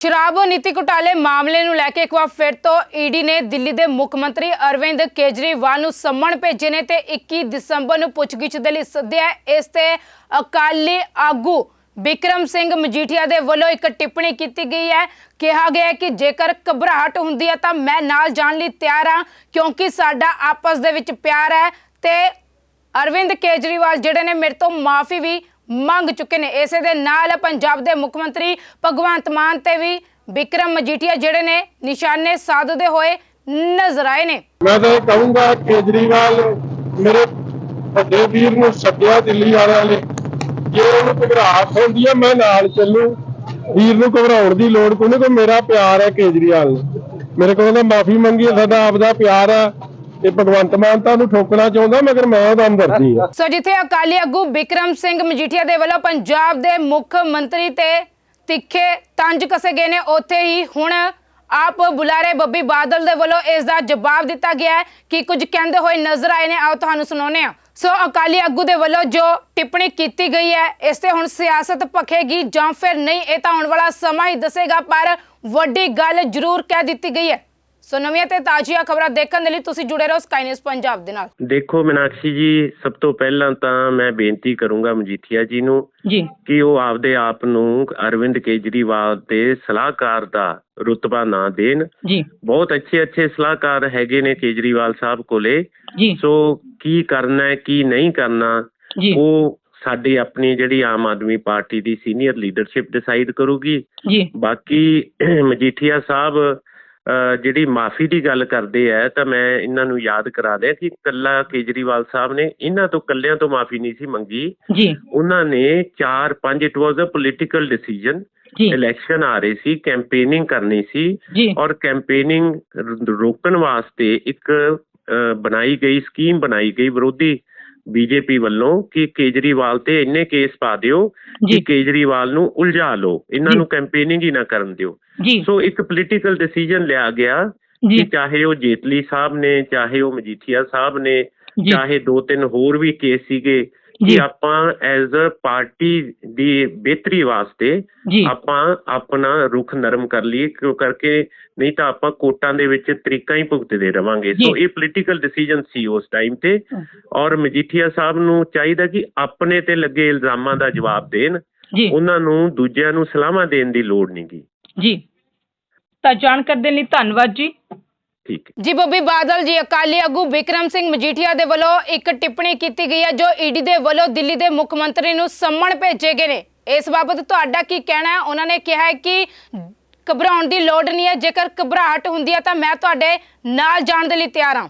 ਸ਼ਰਾਬ ਨੀਤੀ ਘੁਟਾਲੇ ਮਾਮਲੇ ਨੂੰ ਲੈ ਕੇ ਇੱਕ ਵਾਰ ਫਿਰ ਤੋਂ ਈਡੀ ਨੇ ਦਿੱਲੀ ਦੇ ਮੁੱਖ ਮੰਤਰੀ ਅਰਵਿੰਦ ਕੇਜਰੀਵਾਲ ਨੂੰ ਸੰਮਣ ਭੇਜੇ ਨੇ ਤੇ 21 ਦਸੰਬਰ ਨੂੰ ਪੁੱਛਗਿੱਛ ਦੇ ਲਈ ਸੱਦਿਆ। ਇਸ ਤੇ ਅਕਾਲੀ ਆਗੂ ਬਿਕਰਮ ਸਿੰਘ ਮਜੀਠੀਆ ਦੇ ਵੱਲੋਂ ਇੱਕ ਟਿੱਪਣੀ ਕੀਤੀ ਗਈ ਹੈ। ਕਿਹਾ ਗਿਆ ਕਿ ਜੇਕਰ ਘਬਰਾਹਟ ਹੁੰਦੀ ਹੈ ਤਾਂ ਮੈਂ ਨਾਲ ਜਾਣ ਲਈ ਤਿਆਰ ਹਾਂ, ਕਿਉਂਕਿ ਸਾਡਾ ਆਪਸ ਦੇ ਵਿੱਚ ਪਿਆਰ ਹੈ ਤੇ ਅਰਵਿੰਦ ਕੇਜਰੀਵਾਲ ਜਿਹੜੇ ਨੇ ਮੇਰੇ ਤੋਂ ਮਾਫੀ ਵੀ ਮੰਗ ਚੁੱਕੇ ਨੇ। ਇਸੇ ਦੇ ਨਾਲ ਪੰਜਾਬ ਦੇ ਮੁੱਖ ਮੰਤਰੀ ਭਗਵੰਤ ਮਾਨ ਤੇ ਵੀ ਵਿਕਰਮ ਮਜੀਠੀਆ ਜਿਹੜੇ ਨੇ ਨਿਸ਼ਾਨੇ ਸਾਧਦੇ ਹੋਏ ਨਜ਼ਰ ਆਏ ਨੇ। ਮੈਂ ਤਾਂ ਇਹ ਕਹੂੰਗਾ, ਕੇਜਰੀਵਾਲ ਮੇਰੇ ਵੱਡੇ ਵੀਰ ਨੂੰ ਸੱਦਿਆ ਦਿੱਲੀ ਵਾਲਿਆਂ ਨੇ। ਜੇ ਉਹਨੂੰ ਘਬਰਾਹਟ ਹੁੰਦੀ ਹੈ ਮੈਂ ਨਾਲ ਚੱਲੂ। ਵੀਰ ਨੂੰ ਘਬਰਾਉਣ ਦੀ ਲੋੜ ਕੋਈ ਨਹੀਂ, ਕੋਈ ਮੇਰਾ ਪਿਆਰ ਹੈ ਕੇਜਰੀਵਾਲ ਮੇਰੇ ਕੋਲ ਤਾਂ ਮਾਫੀ ਮੰਗੀ ਸਾਡਾ ਆਪਦਾ ਪਿਆਰ ਹੈ ਤੇ ਭਗਵੰਤ ਮਾਨ ਤਾਂ ਉਹਨੂੰ ਠੋਕਣਾ ਚਾਹੁੰਦਾ, ਮਗਰ ਮੈਂ ਉਹਦਾ ਅੰਦਰਦੀ ਆ। ਸੋ ਜਿੱਥੇ ਅਕਾਲੀ ਆਗੂ ਵਿਕਰਮ ਸਿੰਘ ਮਜੀਠੀਆ ਦੇ ਵੱਲੋਂ ਪੰਜਾਬ ਦੇ ਮੁੱਖ ਮੰਤਰੀ ਤੇ ਤਿੱਖੇ ਤੰਜ ਕਸੇ ਗਏ ਨੇ, ਉੱਥੇ ਹੀ ਹੁਣ ਆਪ ਬੁਲਾਰੇ ਬੱਬੀ ਬਾਦਲ ਦੇ ਵੱਲੋਂ ਇਸ ਦਾ ਜਵਾਬ ਦਿੱਤਾ ਗਿਆ ਹੈ ਕਿ ਕੁਝ ਕਹਿੰਦੇ ਹੋਏ ਨਜ਼ਰ ਆਏ ਨੇ, ਆਓ ਤੁਹਾਨੂੰ ਸੁਣਾਉਂਦੇ ਆ ਸੋ ਅਕਾਲੀ ਆਗੂ ਦੇ ਵੱਲੋਂ ਜੋ ਟਿੱਪਣੀ ਕੀਤੀ ਗਈ ਹੈ, ਇਸ ਤੇ ਹੁਣ ਸਿਆਸਤ ਭਖੇਗੀ ਜਾਂ ਫਿਰ ਨਹੀਂ, ਇਹ ਤਾਂ ਆਉਣ ਵਾਲਾ ਸਮਾਂ ਹੀ ਦੱਸੇਗਾ, ਪਰ ਵੱਡੀ ਗੱਲ ਜ਼ਰੂਰ ਕਹਿ ਦਿੱਤੀ ਗਈ ਹੈ। ਸੋ ਨਵੀਆਂ ਤੇ ਤਾਜ਼ੀਆਂ ਖਬਰਾਂ ਦੇਖਣ ਦੇ ਲਈ ਤੁਸੀਂ ਜੁੜੇ ਰਹੋ ਸਕਾਈ ਨਿਊਜ਼ ਪੰਜਾਬ ਦੇ ਨਾਲ। ਦੇਖੋ ਮੀਨਾਕਸ਼ੀ ਜੀ ਸਭ ਤੋਂ ਪਹਿਲਾਂ ਤਾਂ ਮੈਂ ਬੇਨਤੀ ਕਰੂੰਗਾ ਮਜੀਠੀਆ ਜੀ ਨੂੰ ਜੀ। ਕਿ ਉਹ ਆਪਦੇ ਆਪ ਨੂੰ ਅਰਵਿੰਦ ਕੇਜਰੀਵਾਲ ਦੇ ਸਲਾਹਕਾਰ ਦਾ ਰੁਤਬਾ ਨਾ ਦੇਣ। ਜੀ। ਬਹੁਤ ਅੱਛੇ ਅੱਛੇ ਸਲਾਹਕਾਰ ਹੈਗੇ ਨੇ ਕੇਜਰੀਵਾਲ ਸਾਹਿਬ ਕੋਲੇ। ਜੀ। ਸੋ ਕੀ ਕਰਨਾ ਹੈ ਕੀ ਨਹੀਂ ਕਰਨਾ ਉਹ ਸਾਡੀ ਆਪਣੀ ਜਿਹੜੀ ਆਮ ਆਦਮੀ ਪਾਰਟੀ ਦੀ ਸੀਨੀਅਰ ਲੀਡਰਸ਼ਿਪ ਡਿਸਾਈਡ ਕਰੂਗੀ। ਜੀ। ਬਾਕੀ ਮਜੀਠੀਆ ਸਾਹਿਬ ਜਿਹੜੀ ਮਾਫੀ ਦੀ ਗੱਲ ਕਰਦੇ ਆ ਤਾਂ ਮੈਂ ਇਹਨਾਂ ਨੂੰ ਯਾਦ ਕਰਾ ਦਿਆਂ ਕਿ ਕੱਲਾ ਕੇਜਰੀਵਾਲ ਸਾਹਿਬ ਨੇ ਇਹਨਾਂ ਤੋਂ ਕੱਲਿਆਂ ਤੋਂ ਮਾਫੀ ਨਹੀਂ ਸੀ ਮੰਗੀ। ਜੀ। ਉਹਨਾਂ ਨੇ 4 5 it was a political decision election ਆ ਰਹੀ ਸੀ ਕੈਂਪੇਨਿੰਗ ਕਰਨੀ ਸੀ ਔਰ ਕੈਂਪੇਨਿੰਗ ਰੋਕਣ ਵਾਸਤੇ ਇੱਕ ਬਣਾਈ ਗਈ ਸਕੀਮ ਬਣਾਈ ਗਈ ਵਿਰੋਧੀ ਬੀਜੇਪੀ ਵੱਲੋਂ ਕਿ ਕੇਜਰੀਵਾਲ ਤੇ ਇੰਨੇ ਕੇਸ ਪਾ ਦਿਓ ਕਿ ਕੇਜਰੀਵਾਲ ਨੂੰ ਉਲਝਾ ਲਓ ਇਹਨਾਂ। ਨੂੰ ਕੈਂਪੇਨਿੰਗ ਹੀ ਨਾ ਕਰਨ ਦਿਓ। ਸੋ ਇੱਕ ਪੋਲੀਟੀਕਲ ਡਿਸੀਜਨ ਲਿਆ ਗਿਆ ਕਿ ਚਾਹੇ ਉਹ ਜੇਤਲੀ ਸਾਹਿਬ ਨੇ ਚਾਹੇ ਉਹ ਮਜੀਠੀਆ ਸਾਹਿਬ ਨੇ ਚਾਹੇ ਦੋ ਤਿੰਨ ਹੋਰ ਵੀ ਕੇਸ ਸੀਗੇ ਜੀ। ਕਿ ਆਪਾਂ ਐਜ਼ ਅ ਪਾਰਟੀ ਦੀ ਬਿਹਤਰੀ ਵਾਸਤੇ ਜੀ। ਆਪਾਂ ਆਪਣਾ ਰੁਖ ਨਰਮ ਕਰ ਲਈਏ ਕਿਉਂ ਕਰਕੇ ਨਹੀਂ ਤਾਂ ਆਪਾਂ ਕੋਰਟਾਂ ਦੇ ਵਿੱਚ ਤਰੀਕਾਂ ਹੀ ਭੁਗਤਦੇ ਰਵਾਂਗੇ। ਸੋ। ਇਹ ਪੋਲੀਟੀਕਲ ਡਿਸੀਜਨ ਸੀ ਉਸ ਟਾਈਮ ਤੇ। ਔਰ ਮਜੀਠੀਆ ਸਾਹਿਬ ਨੂੰ ਚਾਹੀਦਾ ਕਿ ਆਪਣੇ ਤੇ ਲੱਗੇ ਇਲਜ਼ਾਮਾਂ ਦਾ ਜਵਾਬ ਦੇਣ। ਜੀ। ਉਹਨਾਂ ਨੂੰ ਦੂਜਿਆਂ ਨੂੰ ਸਲਾਹਾਂ ਦੇਣ ਦੀ ਲੋੜ ਨਹੀਂਗੀ ਜੀ। ਤਾਂ ਜਾਣਕਾਰੀ ਦੇਣ ਲਈ ਧੰਨਵਾਦ ਜੀ। ਠੀਕ ਹੈ। ਜੀ ਬੱਬੀ ਬਾਦਲ ਜੀ, ਅਕਾਲੀ ਆਗੂ ਵਿਕਰਮ ਸਿੰਘ ਮਜੀਠੀਆ ਦੇ ਵੱਲੋਂ ਇੱਕ ਟਿੱਪਣੀ ਕੀਤੀ ਗਈ ਹੈ, ਜੋ ਈਡੀ ਦੇ ਵੱਲੋਂ ਦਿੱਲੀ ਦੇ ਮੁੱਖ ਮੰਤਰੀ ਨੂੰ ਸੰਮਣ ਭੇਜੇ ਗਏ ਨੇ। ਇਸ ਬਾਬਤ ਤੁਹਾਡਾ ਕੀ ਕਹਿਣਾ ਹੈ? ਉਹਨਾਂ ਨੇ ਕਿਹਾ ਹੈ ਕਿ ਘਬਰਾਉਣ ਦੀ ਲੋੜ ਨਹੀਂ ਹੈ। ਜੇਕਰ ਘਬਰਾਹਟ ਹੁੰਦੀ ਹੈ ਤਾਂ ਮੈਂ ਤੁਹਾਡੇ ਨਾਲ ਜਾਣ ਦੇ ਲਈ ਤਿਆਰ ਹਾਂ।